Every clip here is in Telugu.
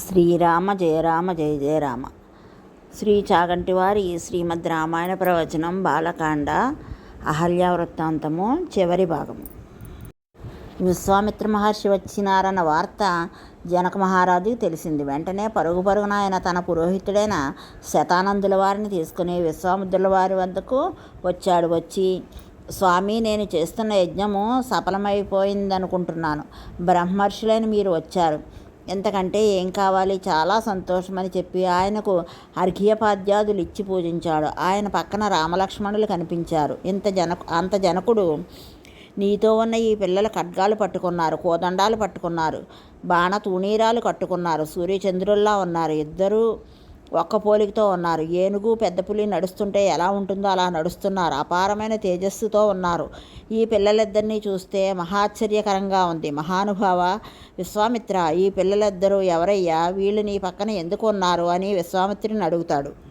శ్రీరామ జయ రామ జయ జయ రామ. శ్రీ చాగంటివారి శ్రీమద్ రామాయణ ప్రవచనం బాలకాండ అహల్య వృత్తాంతము చివరి భాగము. విశ్వామిత్ర మహర్షి వచ్చినారన్న వార్త జనక మహారాజుకి తెలిసింది. వెంటనే పరుగు పరుగున ఆయన తన పురోహితుడైన శతానందుల వారిని తీసుకుని విశ్వామిత్రుల వారి వద్దకు వచ్చాడు. వచ్చి స్వామి నేను చేస్తున్న యజ్ఞము సఫలమైపోయిందనుకుంటున్నాను. బ్రహ్మర్షులైన మీరు వచ్చారు. ఎంతకంటే ఏం కావాలి? చాలా సంతోషమని చెప్పి ఆయనకు అర్ఘ్యపాద్యాదులు ఇచ్చి పూజించాడు. ఆయన పక్కన రామలక్ష్మణులు కనిపించారు. ఇంత జన అంత జనకుడు నీతో ఉన్న ఈ పిల్లలు ఖడ్గాలు పట్టుకున్నారు కోదండాలు పట్టుకున్నారు బాణ తూణీరాలు కట్టుకున్నారు సూర్యచంద్రుల్లా ఉన్నారు. ఇద్దరూ ఒక్క పోలికతో ఉన్నారు. ఏనుగు పెద్ద పులి నడుస్తుంటే ఎలా ఉంటుందో అలా నడుస్తున్నారు. అపారమైన తేజస్సుతో ఉన్నారు. ఈ పిల్లలిద్దరినీ చూస్తే మహాశ్చర్యకరంగా ఉంది. మహానుభావ విశ్వామిత్ర ఈ పిల్లలిద్దరూ ఎవరయ్యా? వీళ్ళు నీ పక్కన ఎందుకు ఉన్నారు? అని విశ్వామిత్రుని అడుగుతాడు.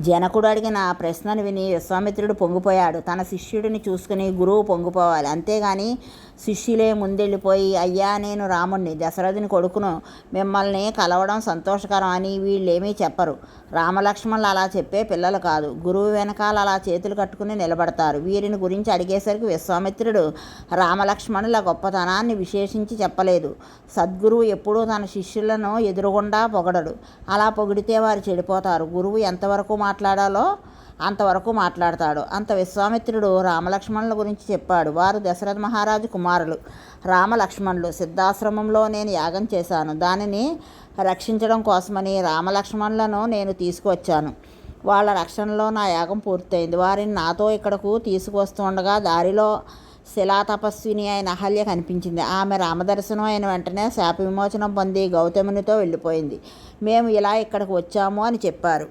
జనకుడు అడిగిన ప్రశ్నను విని విశ్వామిత్రుడు పొంగిపోయాడు. తన శిష్యుడిని చూసుకుని గురువు పొంగిపోవాలి. అంతేగాని శిష్యులే ముందెళ్ళిపోయి అయ్యా నేను రాముణ్ణి దశరథుని కొడుకును. మిమ్మల్ని కలవడం సంతోషకరం అని వీళ్ళేమీ చెప్పరు. రామలక్ష్మణులు అలా చెప్పే పిల్లలు కాదు. గురువు వెనకాల అలా చేతులు కట్టుకుని నిలబడతారు. వీరిని గురించి అడిగేసరికి విశ్వామిత్రుడు రామలక్ష్మణుల గొప్పతనాన్ని విశేషించి చెప్పలేదు. సద్గురువు ఎప్పుడూ తన శిష్యులను ఎదురుగుండా పొగడడు. అలా పొగిడితే వారు చెడిపోతారు. గురువు ఎంతవరకు మాట్లాడాలో అంతవరకు మాట్లాడతాడు. అంత విశ్వామిత్రుడు రామలక్ష్మణుల గురించి చెప్పాడు. వారు దశరథ మహారాజు కుమారులు. రామలక్ష్మణులు సిద్ధాశ్రమంలో నేను యాగం చేశాను. దానిని రక్షించడం కోసమని రామలక్ష్మణులను నేను తీసుకువచ్చాను. వాళ్ళ రక్షణలో నా యాగం పూర్తయింది. వారిని నాతో ఇక్కడకు తీసుకువస్తుండగా దారిలో శిలా తపస్విని అయిన అహల్య కనిపించింది. ఆమె రామదర్శనం అయిన వెంటనే శాప విమోచనం పొంది గౌతమునితో వెళ్ళిపోయింది. మేము ఇలా ఇక్కడికి వచ్చాము అని చెప్పారు.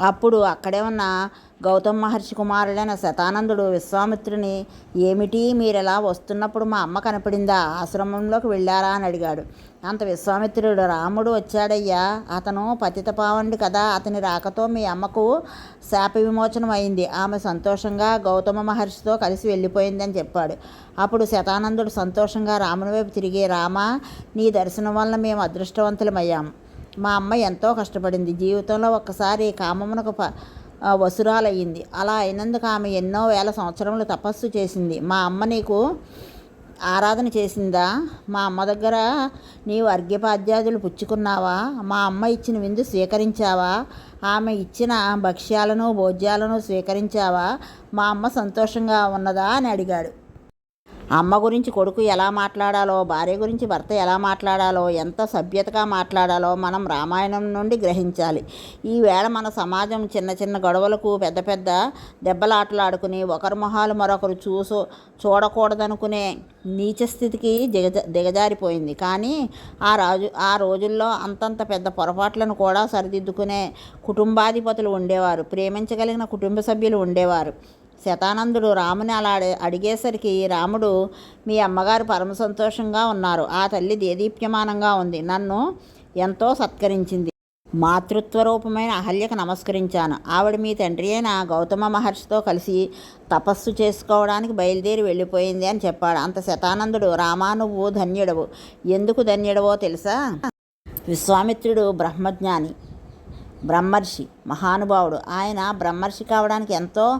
అప్పుడు అక్కడే ఉన్న గౌతమ్ మహర్షి కుమారుడైన శతానందుడు విశ్వామిత్రుని ఏమిటి? మీరు ఇలా వస్తున్నప్పుడు మా అమ్మ కనపడిందా? ఆశ్రమంలోకి వెళ్ళారా? అని అడిగాడు. అంత విశ్వామిత్రుడు రాముడు వచ్చాడయ్యా. అతను పతిత పావండి కదా. అతని రాకతో మీ అమ్మకు శాప విమోచనం అయింది. ఆమె సంతోషంగా గౌతమ మహర్షితో కలిసి వెళ్ళిపోయింది అని చెప్పాడు. అప్పుడు శతానందుడు సంతోషంగా రాముని వైపు తిరిగి రామ నీ దర్శనం వలన మేము అదృష్టవంతులమయ్యాము మా అమ్మ ఎంతో కష్టపడింది. జీవితంలో ఒక్కసారి కామమునకు ప వసురాలయ్యింది. అలా అయినందుకు ఆమె ఎన్నో వేల సంవత్సరములు తపస్సు చేసింది. మా అమ్మ నీకు ఆరాధన చేసిందా? మా అమ్మ దగ్గర నీవు అర్ఘ్యపాద్యాదులు పుచ్చుకున్నావా? మా అమ్మ ఇచ్చిన విందు స్వీకరించావా? ఆమె ఇచ్చిన భక్ష్యాలను భోజ్యాలను స్వీకరించావా? మా అమ్మ సంతోషంగా ఉన్నదా? అని అడిగాడు. అమ్మ గురించి కొడుకు ఎలా మాట్లాడాలో భార్య గురించి భర్త ఎలా మాట్లాడాలో ఎంత సభ్యతగా మాట్లాడాలో మనం రామాయణం నుండి గ్రహించాలి. ఈవేళ మన సమాజం చిన్న చిన్న గొడవలకు పెద్ద పెద్ద దెబ్బలాటలు ఆడుకుని ఒకరి మొహాలు మరొకరు చూసు చూడకూడదనుకునే నీచ స్థితికి దిగజ దిగజారిపోయింది. కానీ ఆ రాజు ఆ రోజుల్లో అంతంత పెద్ద పొరపాట్లను కూడా సరిదిద్దుకునే కుటుంబాధిపతులు ఉండేవారు. ప్రేమించగలిగిన కుటుంబ సభ్యులు ఉండేవారు. శతానందుడు రాముని అలా అడిగేసరికి రాముడు మీ అమ్మగారు పరమ సంతోషంగా ఉన్నారు. ఆ తల్లి దేదీప్యమానంగా ఉంది. నన్ను ఎంతో సత్కరించింది. మాతృత్వ రూపమైన అహల్యకు నమస్కరించాను. ఆవిడ మీ తండ్రి అయిన గౌతమ మహర్షితో కలిసి తపస్సు చేసుకోవడానికి బయలుదేరి వెళ్ళిపోయింది అని చెప్పాడు. అంత శతానందుడు రామా నువ్వు ధన్యుడవు. ఎందుకు ధన్యుడవో తెలుసా? విశ్వామిత్రుడు బ్రహ్మజ్ఞాని బ్రహ్మర్షి మహానుభావుడు. ఆయన బ్రహ్మర్షి కావడానికి ఎంతో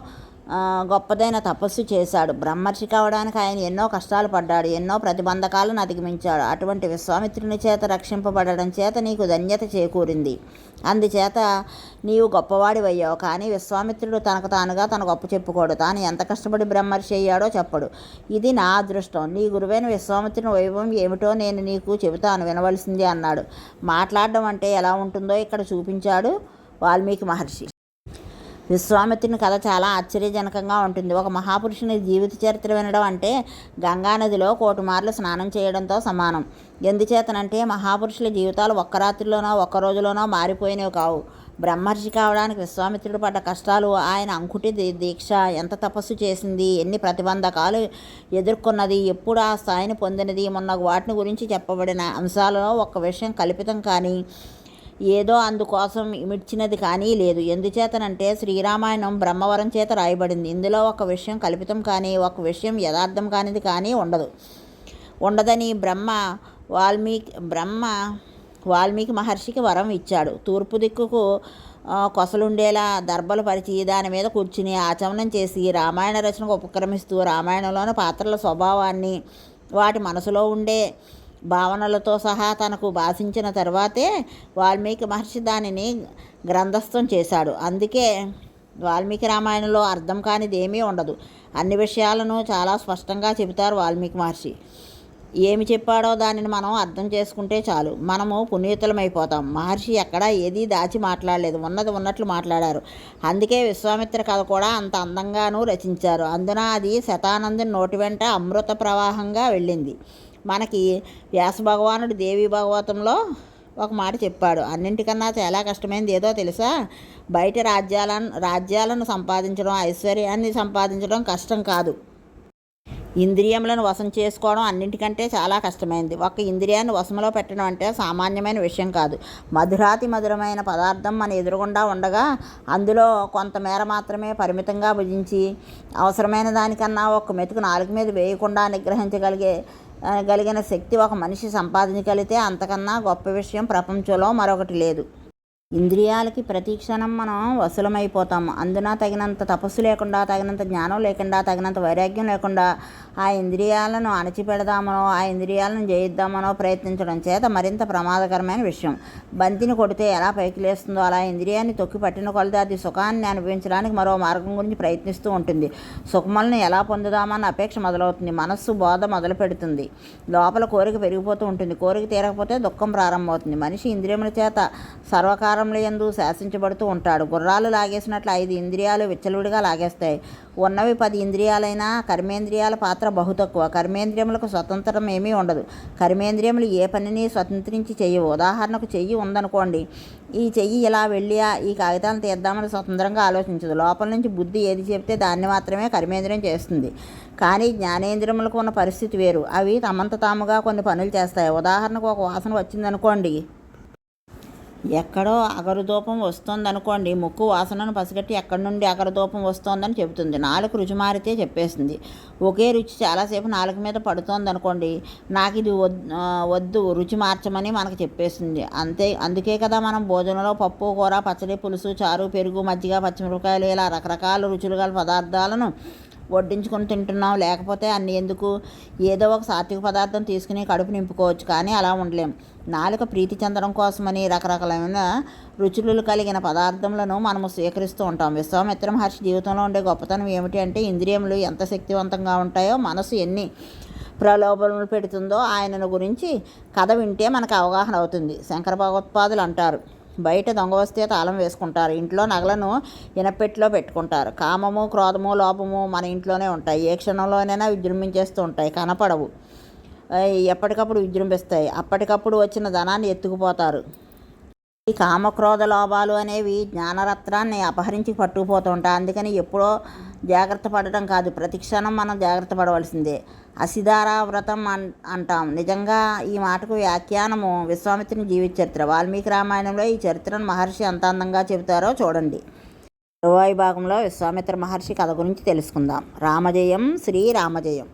గొప్పదైన తపస్సు చేశాడు. బ్రహ్మర్షి కావడానికి ఆయన ఎన్నో కష్టాలు పడ్డాడు ఎన్నో ప్రతిబంధకాలను అధిగమించాడు. అటువంటి విశ్వామిత్రుని చేత రక్షింపబడడం చేత నీకు ధన్యత చేకూరింది. అందుచేత నీవు గొప్పవాడివయ్యావు. కానీ విశ్వామిత్రుడు తనకు తానుగా తన గొప్ప చెప్పుకోడు. తాను ఎంత కష్టపడి బ్రహ్మర్షి అయ్యాడో చెప్పడు. ఇది నా అదృష్టం. నీ గురువైన విశ్వామిత్రుని వైభవం ఏమిటో నేను నీకు చెబుతాను. వినవలసిందే అన్నాడు. మాట్లాడడం అంటే ఎలా ఉంటుందో ఇక్కడ చూపించాడు వాల్మీకి మహర్షి. విశ్వామిత్రుని కథ చాలా ఆశ్చర్యజనకంగా ఉంటుంది. ఒక మహాపురుషుని జీవిత చరిత్ర వినడం అంటే గంగానదిలో కోటి మార్లు స్నానం చేయడంతో సమానం. ఎందుచేతనంటే మహాపురుషుల జీవితాలు ఒక్క రాత్రిలోనో ఒక్క రోజులోనో మారిపోయినవి కావు. బ్రహ్మర్షి కావడానికి విశ్వామిత్రుడు పడ్డ కష్టాలు ఆయన అంకుటి దీక్ష ఎంత తపస్సు చేసింది ఎన్ని ప్రతిబంధకాలు ఎదుర్కొన్నది ఎప్పుడు ఆ స్థాయిని పొందినది మొన్న వాటిని గురించి చెప్పబడిన అంశాలలో ఒక విషయం కల్పితం కానీ ఏదో అందుకోసం ఇమిడ్చినది కానీ లేదు. ఎందుచేతనంటే శ్రీరామాయణం బ్రహ్మవరం చేత రాయబడింది. ఇందులో ఒక విషయం కల్పితం కానీ ఒక విషయం యథార్థం కానిది కానీ ఉండదు. ఉండదని బ్రహ్మ వాల్మీకి బ్రహ్మ వాల్మీకి మహర్షికి వరం ఇచ్చాడు. తూర్పు దిక్కుకు కొసలుండేలా దర్బలు పరిచి దాని మీద కూర్చుని ఆచమనం చేసి రామాయణ రచనకు ఉపక్రమిస్తూ రామాయణంలోని పాత్రల స్వభావాన్ని వాటి మనసులో ఉండే భావనలతో సహా తనకు భాషించిన తర్వాతే వాల్మీకి మహర్షి దానిని గ్రంథస్థం చేశాడు. అందుకే వాల్మీకి రామాయణంలో అర్థం కానిది ఏమీ ఉండదు. అన్ని విషయాలను చాలా స్పష్టంగా చెబుతారు వాల్మీకి మహర్షి. ఏమి చెప్పాడో దానిని మనం అర్థం చేసుకుంటే చాలు. మనము పునీతులమైపోతాం. మహర్షి ఎక్కడా ఏదీ దాచి మాట్లాడలేదు. ఉన్నది ఉన్నట్లు మాట్లాడారు. అందుకే విశ్వామిత్ర కథ కూడా అంత అందంగానూ రచించారు. అందున అది శతానందుని నోటి వెంట అమృత ప్రవాహంగా వెళ్ళింది. మనకి వ్యాస భగవానుడు దేవి భాగవతంలో ఒక మాట చెప్పాడు. అన్నింటికన్నా చాలా కష్టమైనది ఏదో తెలుసా? బయట రాజ్యాలను రాజ్యాలను సంపాదించడం ఐశ్వర్యాన్ని సంపాదించడం కష్టం కాదు. ఇంద్రియములను వశం చేసుకోవడం అన్నింటికంటే చాలా కష్టమైనది ఒక ఇంద్రియాన్ని వశంలో పెట్టడం అంటే సామాన్యమైన విషయం కాదు. మధురాతి మధురమైన పదార్థం మన ఎదురుగుండా ఉండగా అందులో కొంతమేర మాత్రమే పరిమితంగా భుజించి అవసరమైన దానికన్నా ఒక మెతుకు నాలుగు మీద వేయకుండా నిగ్రహించగలిగే కలిగిన శక్తి ఒక మనిషి సంపాదించగలిగితే అంతకన్నా గొప్ప విషయం ప్రపంచంలో మరొకటి లేదు. ఇంద్రియాలకి ప్రతి క్షణం మనం వసూలమైపోతాం అందున తగినంత తపస్సు లేకుండా తగినంత జ్ఞానం లేకుండా తగినంత వైరాగ్యం లేకుండా ఆ ఇంద్రియాలను అణచిపెడదామనో ఆ ఇంద్రియాలను జయిద్దామనో ప్రయత్నించడం చేత మరింత ప్రమాదకరమైన విషయం. బంతిని కొడితే ఎలా పైకి లేస్తుందో అలా ఇంద్రియాన్ని తొక్కి పట్టిన కొలది అది సుఖాన్ని అనుభవించడానికి మరో మార్గం గురించి ప్రయత్నిస్తూ ఉంటుంది. సుఖములను ఎలా పొందుదామన్న అపేక్ష మొదలవుతుంది. మనస్సు బోధ మొదలు పెడుతుంది. లోపల కోరిక పెరిగిపోతూ ఉంటుంది. కోరిక తీరకపోతే దుఃఖం ప్రారంభమవుతుంది. మనిషి ఇంద్రియముల చేత సర్వకారముల శాసించబడుతూ ఉంటాడు. గుర్రాలు లాగేసినట్లు ఐదు ఇంద్రియాలు విచ్చలుడిగా లాగేస్తాయి. ఉన్నవి పది ఇంద్రియాలైనా కర్మేంద్రియాల పాత్ర బహు తక్కువ. కర్మేంద్రియములకు స్వతంత్రం ఏమీ ఉండదు. కర్మేంద్రియములు ఏ పనిని స్వతంత్రించి చెయ్యవు ఉదాహరణకు చెయ్యి ఉందనుకోండి. ఈ చెయ్యి ఇలా వెళ్ళి ఈ కాగితాలను తీద్దామని స్వతంత్రంగా ఆలోచించదు. లోపల నుంచి బుద్ధి ఏది చెప్తే దాన్ని మాత్రమే కర్మేంద్రియం చేస్తుంది. కానీ జ్ఞానేంద్రియములకు ఉన్న పరిస్థితి వేరు. అవి తమంత తాముగా కొన్ని పనులు చేస్తాయి. ఉదాహరణకు ఒక వాసన వచ్చిందనుకోండి. ఎక్కడో అగరుదూపం వస్తుందనుకోండి ముక్కు వాసనను పసిగట్టి ఎక్కడి నుండి అగరుదూపం వస్తోందని చెబుతుంది. నాలుగు రుచి మారితే చెప్పేస్తుంది. ఒకే రుచి చాలాసేపు నాలుగు మీద పడుతోందనుకోండి నాకు ఇది వద్దు రుచి మార్చమని మనకు చెప్పేస్తుంది. అంతే అందుకే కదా మనం భోజనంలో పప్పు కూర పచ్చడి పులుసు చారు పెరుగు మజ్జిగ పచ్చిమిరపకాయలు ఇలా రకరకాల రుచులు గల పదార్థాలను వడ్డించుకొని తింటున్నాం లేకపోతే అన్ని ఎందుకు? ఏదో ఒక సాత్విక పదార్థం తీసుకుని కడుపు నింపుకోవచ్చు కానీ అలా ఉండలేం. నాలుక ప్రీతి చెందడం కోసమని రకరకాలైన రుచులు కలిగిన పదార్థములను మనము స్వీకరిస్తూ ఉంటాం. విశ్వామిత్ర మహర్షి జీవితంలో ఉండే గొప్పతనం ఏమిటి అంటే ఇంద్రియములు ఎంత శక్తివంతంగా ఉంటాయో మనసు ఎన్ని ప్రలోభనలు పెడుతుందో ఆయనను గురించి కథ వింటే మనకు అవగాహన అవుతుంది. శంకర భగవత్పాదులు అంటారు బయట దొంగ వస్తే తాళం వేసుకుంటారు. ఇంట్లో నగలను ఇనపెట్టిలో పెట్టుకుంటారు. కామము క్రోధము లోపము మన ఇంట్లోనే ఉంటాయి. ఏ క్షణంలోనైనా విజృంభించేస్తూ ఉంటాయి. కనపడవు. ఎప్పటికప్పుడు విజృంభిస్తాయి. అప్పటికప్పుడు వచ్చిన ధనాన్ని ఎత్తుకుపోతారు. ఈ కామక్రోధ లోభాలు అనేవి జ్ఞానరత్నాన్ని అపహరించి పట్టుకుపోతూ ఉంటాయి. అందుకని ఎప్పుడో జాగ్రత్త పడటం కాదు. ప్రతి క్షణం మనం జాగ్రత్త పడవలసిందే. అసిధారా వ్రతం అన్ అంటాం. నిజంగా ఈ మాటకు వ్యాఖ్యానము విశ్వామిత్రుని జీవిత చరిత్ర. వాల్మీకి రామాయణంలో ఈ చరిత్రను మహర్షి ఎంత అందంగా చెబుతారో చూడండి. తరువాయి భాగంలో విశ్వామిత్ర మహర్షి కథ గురించి తెలుసుకుందాం. రామజయం శ్రీ రామజయం